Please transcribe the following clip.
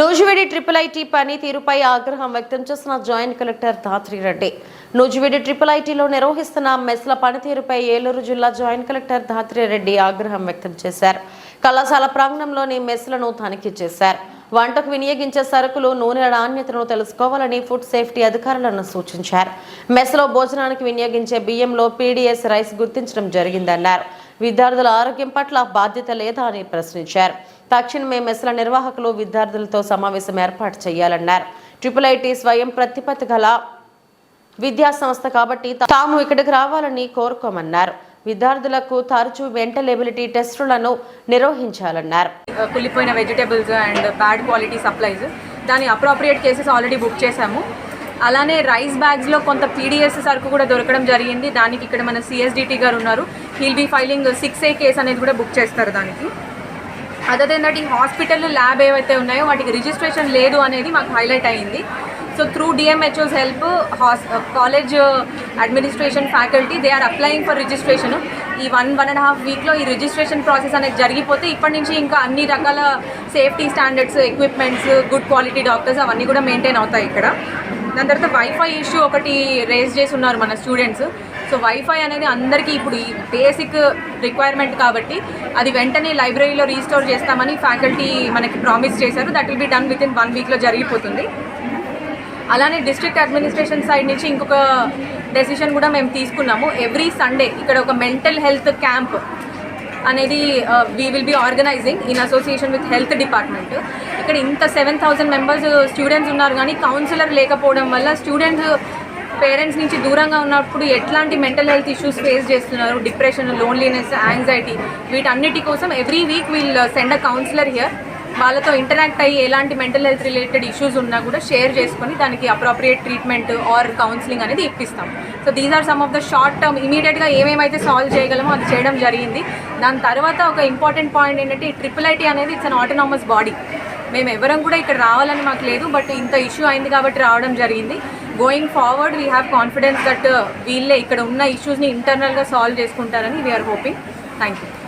నూజివీడి triple IT పనితీరుపై ఆగ్రహం వ్యక్తం చేసిన జాయింట్ కలెక్టర్ ధాత్రి రెడ్డి. నూజివీడి ట్రిపుల్ ఐటీలో నిర్వహిస్తున్న మెస్ల పనితీరుపై ఏలూరు జిల్లా జాయింట్ కలెక్టర్ ధాత్రి రెడ్డి ఆగ్రహం వ్యక్తం చేశారు. కళాశాల ప్రాంగణంలోని మెస్లను తనిఖీ చేశారు. వంటకు వినియోగించే సరుకులు నూనె నాణ్యతను తెలుసుకోవాలని ఫుడ్ సేఫ్టీ అధికారులను సూచించారు. మెస్లో భోజనానికి వినియోగించే బియ్యంలో పీడీఎస్ రైస్ గుర్తించడం జరిగిందన్నారు. విద్యార్థుల ఆరోగ్యం పట్ల బాధ్యత లేదా అని ప్రశ్నించారు. తక్షణమే మెస్ల నిర్వాహకులు విద్యార్థులతో సమావేశం ఏర్పాటు చేయాలన్నారు. ట్రిపుల్ ఐటీ స్వయం ప్రతిపత్తి గల విద్యా సంస్థ కాబట్టి తాము ఇక్కడికి రావాలని కోరుకోమన్నారు. విద్యార్థులకు తరచూ మెంటల్ ఎబిలిటీ టెస్టులను నిర్వహించాలన్నారు. కుళ్ళిపోయిన vegetables and bad quality supplies దాని అప్రోప్రియేట్ కేసెస్ ఆల్రెడీ బుక్ చేశాము. అలానే రైస్ బ్యాగ్స్లో కొంత పీడిఎస్ సరుకు కూడా దొరకడం జరిగింది. దానికి ఇక్కడ మన సిఎస్డిటీ గారు ఉన్నారు. He'll be filing six A case అనేది కూడా బుక్ చేస్తారు దానికి. అదర్ దెన్ దట్ ఈ హాస్పిటల్ ల్యాబ్ ఏవైతే ఉన్నాయో వాటికి రిజిస్ట్రేషన్ లేదు అనేది మాకు హైలైట్ అయ్యింది so through DMHOs help has college administration faculty they are applying for registration ఈ వన్ వన్ అండ్ హాఫ్ వీక్లో ఈ రిజిస్ట్రేషన్ ప్రాసెస్ అనేది జరిగిపోతే ఇప్పటి నుంచి ఇంకా అన్ని రకాల safety standards equipments good quality doctors అవన్నీ కూడా మెయింటైన్ అవుతాయి ఇక్కడ. దాని తర్వాత వైఫై ఇష్యూ ఒకటి రేజ్ చేసి ఉన్నారు మన స్టూడెంట్స్ సో వైఫై అనేది అందరికీ ఇప్పుడు ఈ బేసిక్ రిక్వైర్మెంట్ కాబట్టి అది వెంటనే లైబ్రరీలో రీస్టోర్ చేస్తామని ఫ్యాకల్టీ మనకి ప్రామిస్ చేశారు. That will be done within one వీక్లో జరిగిపోతుంది. అలానే డిస్ట్రిక్ట్ అడ్మినిస్ట్రేషన్ సైడ్ నుంచి ఇంకొక డెసిషన్ కూడా మేము తీసుకున్నాము. ఎవ్రీ సండే ఇక్కడ ఒక మెంటల్ హెల్త్ క్యాంప్ అనేది we will be organizing in association with health department ఇక్కడ ఇంత సెవెన్ థౌసండ్ మెంబర్స్ స్టూడెంట్స్ ఉన్నారు కానీ కౌన్సిలర్ లేకపోవడం వల్ల స్టూడెంట్స్ పేరెంట్స్ uh, నుంచి దూరంగా ఉన్నప్పుడు ఎట్లాంటి మెంటల్ హెల్త్ ఇష్యూస్ ఫేస్ చేస్తున్నారు? డిప్రెషన్ లోన్లీనెస్ యాంగ్జైటీ వీటన్నిటి కోసం every week we'll send a counsellor here వాళ్ళతో ఇంటరాక్ట్ అయ్యి ఎలాంటి మెంటల్ హెల్త్ రిలేటెడ్ ఇష్యూస్ ఉన్నా కూడా షేర్ చేసుకొని దానికి అప్రోప్రియేట్ ట్రీట్మెంట్ ఆర్ కౌన్సిలింగ్ అనేది ఇప్పిస్తాం. So these are some of the short term ఇమీడియట్గా ఏమేమైతే సాల్వ్ చేయగలమో అది చేయడం జరిగింది. దాని తర్వాత ఒక ఇంపార్టెంట్ పాయింట్ ఏంటంటే ఈ ట్రిపుల్ ఐటీ అనేది ఇట్స్ అన్ ఆటోనామస్ బాడీ మేము ఎవరం కూడా ఇక్కడ రావాలని మాకు లేదు బట్ ఇంత ఇష్యూ అయింది కాబట్టి రావడం జరిగింది. Going forward we have confidence that వీళ్ళే ఇక్కడ ఉన్న ఇష్యూస్ని ఇంటర్నల్గా సాల్వ్ చేసుకుంటారని వీఆర్ హోపింగ్ థ్యాంక్ యూ